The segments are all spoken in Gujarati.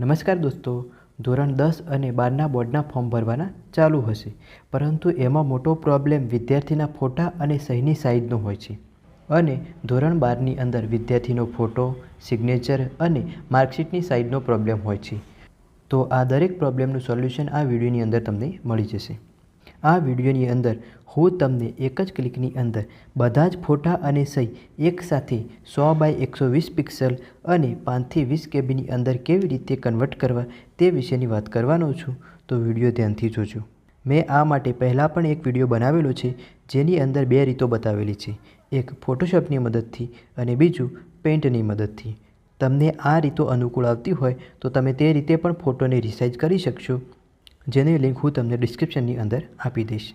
નમસ્કાર દોસ્તો, ધોરણ દસ અને બારના બોર્ડના ફોર્મ ભરવાના ચાલુ હશે, પરંતુ એમાં મોટો પ્રોબ્લેમ વિદ્યાર્થીના ફોટા અને સહીની સાઇઝનો હોય છે. અને ધોરણ બારની અંદર વિદ્યાર્થીનો ફોટો, સિગ્નેચર અને માર્કશીટની સાઇઝનો પ્રોબ્લેમ હોય છે. તો આ દરેક પ્રોબ્લેમનું સોલ્યુશન આ વિડીયોની અંદર તમને મળી જશે. આ વિડીયોની અંદર હું તમને એક જ ક્લિકની અંદર બધા જ ફોટા અને સહી એકસાથે સો બાય એકસો વીસ પિક્સલ અને પાંચથી વીસ કેબીની અંદર કેવી રીતે કન્વર્ટ કરવા તે વિશેની વાત કરવાનો છું. તો વીડિયો ધ્યાનથી જોજો. મેં આ માટે પહેલાં પણ એક વીડિયો બનાવેલો છે, જેની અંદર બે રીતો બતાવેલી છે. એક ફોટોશોપની મદદથી અને બીજું પેઇન્ટની મદદથી. તમને આ રીતો અનુકૂળ આવતી હોય તો તમે તે રીતે પણ ફોટોને રિસાઇઝ કરી શકશો. જેની લિંક હું તમને ડિસ્ક્રિપ્શનની અંદર આપી દઈશ.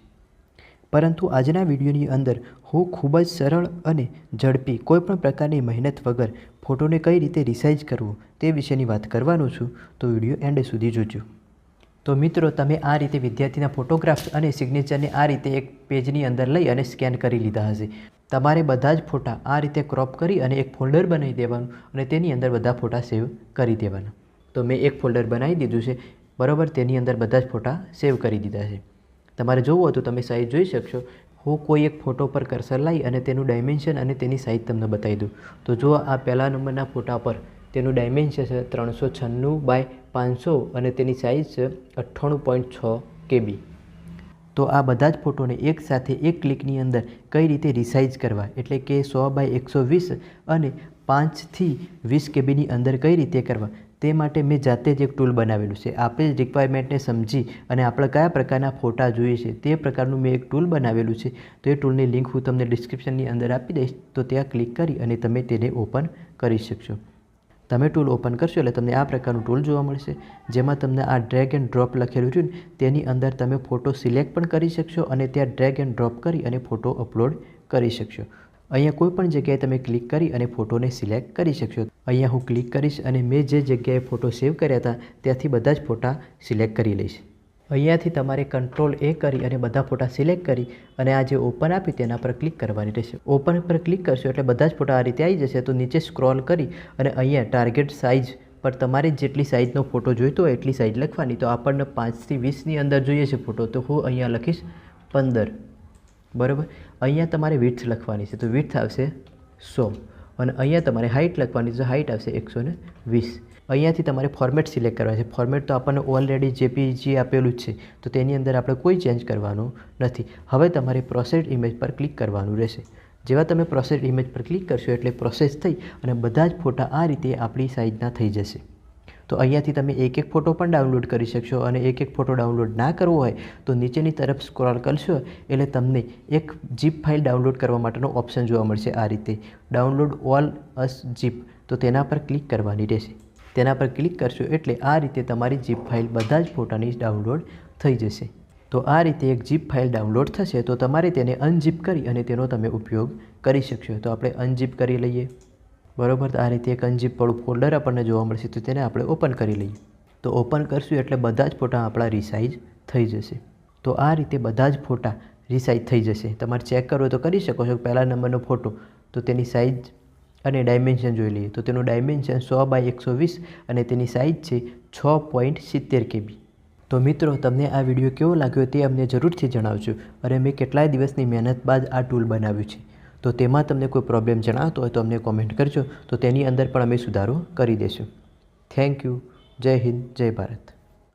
પરંતુ આજના વિડીયોની અંદર હું ખૂબ જ સરળ અને ઝડપી કોઈપણ પ્રકારની મહેનત વગર ફોટોને કઈ રીતે રિસાઇઝ કરવો તે વિશેની વાત કરવાનો છું, તો વીડિયો એન્ડ સુધી જોજો. તો મિત્રો, તમે આ રીતે વિદ્યાર્થીના ફોટોગ્રાફ્સ અને સિગ્નેચરને આ રીતે એક પેજની અંદર લઈ અને સ્કેન કરી લીધા હશે. તમારે બધા જ ફોટા આ રીતે ક્રોપ કરી અને એક ફોલ્ડર બનાવી દેવાનું અને તેની અંદર બધા ફોટા સેવ કરી દેવાના. તો મેં એક ફોલ્ડર બનાવી દીધું છે. બરાબર? તેની અંદર બધા જ ફોટા સેવ કરી દીધા છે. તમારે જોવું તો તમે સાઇઝ જોઈ શકશો. હું કોઈ એક ફોટો પર કર્સર લાવી અને તેનું ડાયમેન્શન અને તેની સાઇઝ તમને બતાવી દઉં. તો જો આ પહેલા નંબરના ફોટા પર તેનું ડાયમેન્શન છે ત્રણસો છન્નું બાય પાંચસો અને તેની સાઇઝ છે અઠ્ઠાણું પોઈન્ટ છ કેબી. તો આ બધા જ ફોટોને એકસાથે એક ક્લિકની અંદર કઈ રીતે રિસાઇઝ કરવા? એટલે કે સો બાય એકસો વીસ અને પાંચથી વીસ કેબીની અંદર કઈ રીતે કરવા? તે માટે મેં જાતે જ એક ટૂલ બનાવેલું છે. આપણે રિક્વાયરમેન્ટને સમજી અને આપણે કયા પ્રકારના ફોટા જોઈએ છે તે પ્રકારનું મેં એક ટૂલ બનાવેલું છે. તો એ ટૂલની લિંક હું તમને ડિસ્ક્રિપ્શનની અંદર આપી દઈશ. તો ત્યાં ક્લિક કરી અને તમે તેને ઓપન કરી શકશો. તમે ટૂલ ઓપન કરશો એટલે તમને આ પ્રકારનું ટૂલ જોવા મળશે. જેમાં તમને આ ડ્રેગ એન્ડ ડ્રોપ લખેલું છે ને, તેની અંદર તમે ફોટો સિલેક્ટ પણ કરી શકશો અને ત્યાં ડ્રેગ એન્ડ ડ્રોપ કરી અને ફોટો અપલોડ કરી શકશો. અહીંયા કોઈ પણ જગ્યાએ તમે ક્લિક કરી અને ફોટોને સિલેક્ટ કરી શકશો. અહીંયા હું ક્લિક કરીશ અને મેં જે જગ્યાએ ફોટો સેવ કર્યા હતા, ત્યાંથી બધા જ ફોટા સિલેક્ટ કરી લઈશ. અહીંયાથી તમારે કંટ્રોલ એ કરી અને બધા ફોટા સિલેક્ટ કરી અને આ જે ઓપન આપી તેના પર ક્લિક કરવાની રહેશે. ઓપન પર ક્લિક કરશો એટલે બધા જ ફોટા આ રીતે આવી જશે, તો નીચે સ્ક્રોલ કરી અને અહીંયા ટાર્ગેટ સાઇઝ પર તમારે જેટલી સાઇઝનો ફોટો જોઈતો હોય એટલી સાઇઝ લખવાની. તો આપણને પાંચથી વીસની અંદર જોઈએ છે ફોટો, તો હું અહીંયા લખીશ પંદર. બરાબર? અહીંયા તમારે વિડ્થ લખવાની છે. તો વિડ્થ આવશે સો. અને અહીંયા તમારે હાઇટ લખવાની છે. હાઇટ આવશે એકસો ને વીસ. અહીંયાથી તમારે ફોર્મેટ સિલેક્ટ કરવા છે. ફોર્મેટ તો આપણને ઓલરેડી જેપીજી આપેલું જ છે. તો તેની અંદર આપણે કોઈ ચેન્જ કરવાનું નથી. હવે તમારે પ્રોસેસ ઇમેજ પર ક્લિક કરવાનું રહેશે. જેવા તમે પ્રોસેસ ઇમેજ પર ક્લિક કરશો એટલે પ્રોસેસ થઈ અને બધા જ ફોટા આ રીતે આપણી સાઇઝના થઈ જશે. તો અહીંયાથી તમે એક એક ફોટો પણ ડાઉનલોડ કરી શકશો અને એક એક ફોટો ડાઉનલોડ ના કરવો હોય તો નીચેની તરફ સ્ક્રોલ કરશો એટલે તમને એક જીપ ફાઇલ ડાઉનલોડ કરવા માટેનો ઓપ્શન જોવા મળશે આ રીતે. ડાઉનલોડ ઓલ અસ જીપ તો તેના પર ક્લિક કરવાની રહેશે. તેના પર ક્લિક કરશો એટલે આ રીતે તમારી જીપ ફાઇલ બધા જ ફોટાની ડાઉનલોડ થઈ જશે. તો આ રીતે એક જીપ ફાઇલ ડાઉનલોડ થશે તો તમારે તેને અનજીપ કરી અને તેનો તમે ઉપયોગ કરી શકશો. તો આપણે અનજીપ કરી લઈએ. બરાબર? આ રીતે એક અનજીપ ફોલ્ડર આપણને જોવા મળશે, તો તેને આપણે ઓપન કરી લઈએ. તો ઓપન કરશું એટલે બધા જ ફોટા આપણા રિસાઇઝ થઈ જશે. તો આ રીતે બધા જ ફોટા રિસાઇઝ થઈ જશે. તમારે ચેક કરવો તો કરી શકો છો. પહેલા નંબરનો ફોટો તો તેની સાઇઝ અને ડાયમેન્શન જોઈ લઈએ. તો તેનું ડાયમેન્શન સો બાય એકસો વીસ અને તેની સાઇઝ છે છ પોઈન્ટ સિત્તેર કેબી. તો મિત્રો, તમને આ વીડિયો કેવો લાગ્યો તે અમને જરૂરથી જણાવજો. અને મેં કેટલાય દિવસની મહેનત બાદ આ ટૂલ બનાવ્યું છે. તો તેમાં તમને કોઈ પ્રોબ્લેમ જણાવતો હોય તો અમને કોમેન્ટ કરજો. તો તેની અંદર પણ અમે સુધારો કરી દઈશું થેન્ક યુ જય હિન્દ, જય ભારત.